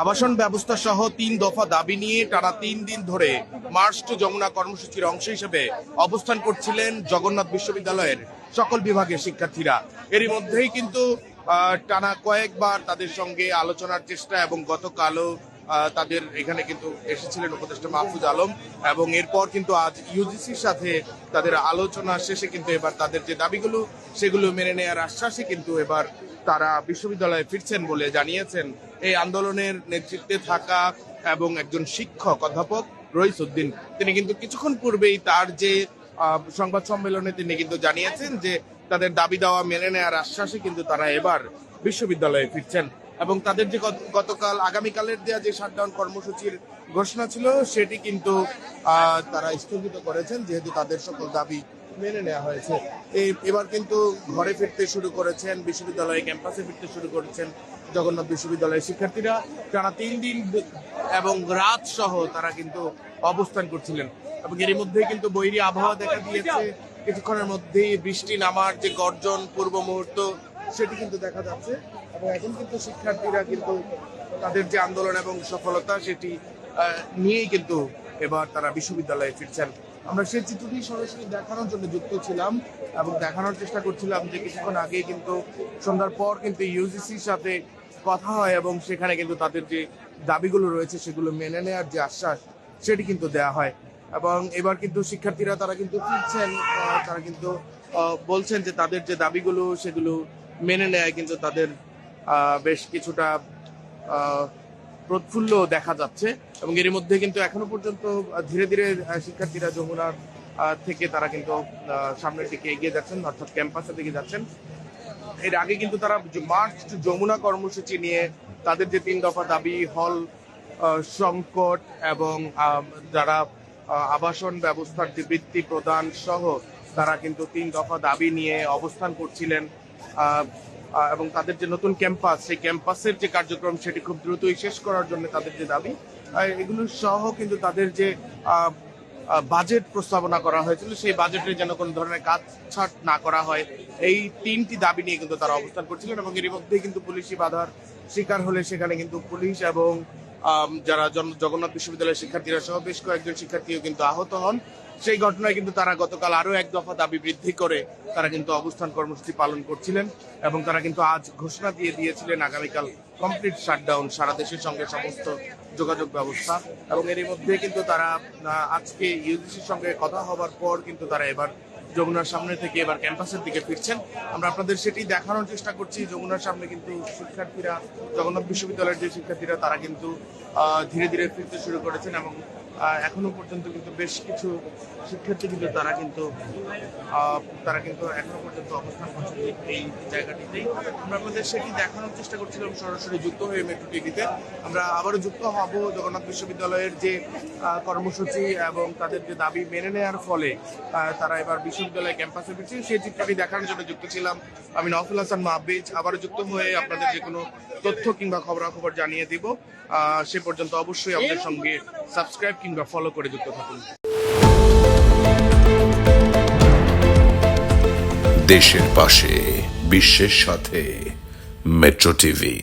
আবাসন ব্যবস্থা সহ তিন দফা দাবি নিয়ে টানা তিন দিন ধরে মার্চ টু যমুনা কর্মসূচির অংশ হিসেবে অবস্থান করছিলেন জগন্নাথ বিশ্ববিদ্যালয়ের সকল বিভাগের শিক্ষার্থীরা। এরই মধ্যেই কিন্তু টানা কয়েকবার তাদের সঙ্গে আলোচনার চেষ্টা এবং গতকালও তাদের এখানে কিন্তু এসেছিলেন উপদেষ্টা মাহফুজ আলম এবং এরপর কিন্তু আজ ইউজিসির সাথে তাদের আলোচনা শেষে কিন্তু এবার তাদের যে দাবিগুলো, সেগুলো মেনে নেওয়ার আশ্বাসে কিন্তু এবার তারা বিশ্ববিদ্যালয়ে ফিরছেন বলে জানিয়েছেন। এই আন্দোলনের নেতৃত্বে থাকা এবং একজন শিক্ষক, অধ্যাপক রইস উদ্দিন, তিনি কিন্তু কিছুক্ষণ পূর্বেই তার যে সংবাদ সম্মেলনে তিনি কিন্তু জানিয়েছেন যে তাদের দাবি দেওয়া মেনে নেওয়ার আশ্বাসে কিন্তু তারা এবার বিশ্ববিদ্যালয়ে ফিরছেন। এবং তাদের যে গত- গতকাল, আগামীকালের দেওয়া যে শাটডাউন কর্মসূচির ঘোষণা ছিল, সেটি কিন্তু তারা স্থগিত করেছেন, যেহেতু তাদের সকল দাবি মেনে নেওয়া হয়েছে। এবার কিন্তু ঘরে ফিরতে শুরু করেছেন, বিশ্ববিদ্যালয়ে ক্যাম্পাসে ফিরতে শুরু করেছেন জগন্নাথ বিশ্ববিদ্যালয়ের শিক্ষার্থীরা। টানা তিন দিন এবং রাত সহ তারা কিন্তু অবস্থান করছিলেন। এবং এর মধ্যে কিন্তু বৈরী আবহাওয়া দেখা দিয়েছে। কিছুক্ষণের মধ্যেই বৃষ্টি নামার যে গর্জন, পূর্ব মুহূর্ত, সেটি কিন্তু দেখা যাচ্ছে। এবং এখন কিন্তু শিক্ষার্থীরা কিন্তু তাদের যে আন্দোলন এবং সফলতা সেটি নিয়েই কিন্তু এবার তারা বিশ্ববিদ্যালয়ে ফিরছেন। আমরা সেই চিত্রটি সরাসরি দেখানোর জন্য যুক্ত ছিলাম এবং দেখানোর চেষ্টা করছিলাম যে কিছুক্ষণ আগে কিন্তু সন্ধ্যার পর কিন্তু ইউজিসির সাথে কথা হয় এবং সেখানে কিন্তু তাদের যে দাবিগুলো রয়েছে সেগুলো মেনে নেওয়ার যে আশ্বাস, সেটি কিন্তু দেয়া হয়। এবং এবার কিন্তু শিক্ষার্থীরা তারা কিন্তু ফিরছেন তারা কিন্তু বলছেন যে তাদের যে দাবিগুলো সেগুলো মেনে নেয় কিন্তু তাদের বেশ কিছুটা প্রফুল্ল দেখা যাচ্ছে এবং এর মধ্যে কিন্তু এখনও পর্যন্ত ধীরে ধীরে শিক্ষার্থীরা যমুনার থেকে তারা কিন্তু সামনের দিকে এগিয়ে যাচ্ছেন, অর্থাৎ ক্যাম্পাসের দিকে যাচ্ছেন। এর আগে কিন্তু তারা মার্চ যমুনা কর্মসূচি নিয়ে তাদের যে তিন দফা দাবি, হল সংকট এবং যারা আবাসন ব্যবস্থার যে বৃত্তি প্রদান সহ তারা কিন্তু তিন দফা দাবি নিয়ে অবস্থান করছিলেন। এবং তাদের যে নতুন ক্যাম্পাস, সেই ক্যাম্পাসের যে কার্যক্রম সেটি খুব দ্রুতই শেষ করার জন্য তাদের যে দাবি এগুলো সহ কিন্তু তাদের যে বাজেট প্রস্তাবনা করা হয়েছিল, সেই বাজেটে যেন কোনো ধরনের কাজ ছাট না করা হয়। এই তিনটি দাবি নিয়ে কিন্তু তারা অবস্থান করছিলেন এবং এর মধ্যেই কিন্তু পুলিশি বাধার শিকার হলে সেখানে কিন্তু পুলিশ এবং যারা জগন্নাথ বিশ্ববিদ্যালয়ের শিক্ষার্থীরা সহ বেশ কয়েকজন শিক্ষার্থীও কিন্তু আহত হন। সেই ঘটনায় কিন্তু তারা গতকাল আরও এক দফা দাবি বৃদ্ধি করে তারা কিন্তু অবস্থান কর্মসূচি পালন করছিলেন এবং তারা কিন্তু আজ ঘোষণা দিয়ে দিয়েছিলেন আগামীকাল কমপ্লিট শাটডাউন সারা দেশের সঙ্গে সমস্ত যোগাযোগ ব্যবস্থা। এবং এরই মধ্যে কিন্তু তারা আজকে ইউজিসির সঙ্গে কথা হবার পর কিন্তু তারা এবার যমুনার সামনে থেকে এবার ক্যাম্পাসের দিকে ফিরছেন। আমরা আপনাদের সেটি দেখানোর চেষ্টা করছি। যমুনার সামনে কিন্তু শিক্ষার্থীরা, জগন্নাথ বিশ্ববিদ্যালয়ের যে শিক্ষার্থীরা, তারা কিন্তু ধীরে ধীরে ফিরতে শুরু করেছেন এবং এখনও পর্যন্ত কিন্তু বেশ কিছু শিক্ষার্থী কিন্তু তারা কিন্তু তারা কিন্তু এখনও পর্যন্ত অবস্থান করছেন এই- জায়গাটিতেই। আমরা আপনাদের সেটি দেখানোর চেষ্টা করছিলাম সরাসরি যুক্ত হয়ে মেট্রো টিভিতে। আমরা আবারও যুক্ত হব জগন্নাথ বিশ্ববিদ্যালয়ের যে কর্মসূচি এবং তাদের যে দাবি মেনে নেওয়ার ফলে তারা এবার বিশ্ববিদ্যালয় ক্যাম্পাসে ফিরছে সেই চিত্রটি দেখানোর জন্য যুক্ত ছিলাম। আমি নফুল হাসান মাহবিজ। আবারও যুক্ত হয়ে আপনাদের যে কোনো তথ্য কিংবা খবরাখবর জানিয়ে দিব। সে পর্যন্ত অবশ্যই আমাদের সঙ্গে সাবস্ক্রাইব কিংবা ফলো করে যুক্ত থাকুন। দেশের পাশে, বিশ্বের সাথে মেট্রো টিভি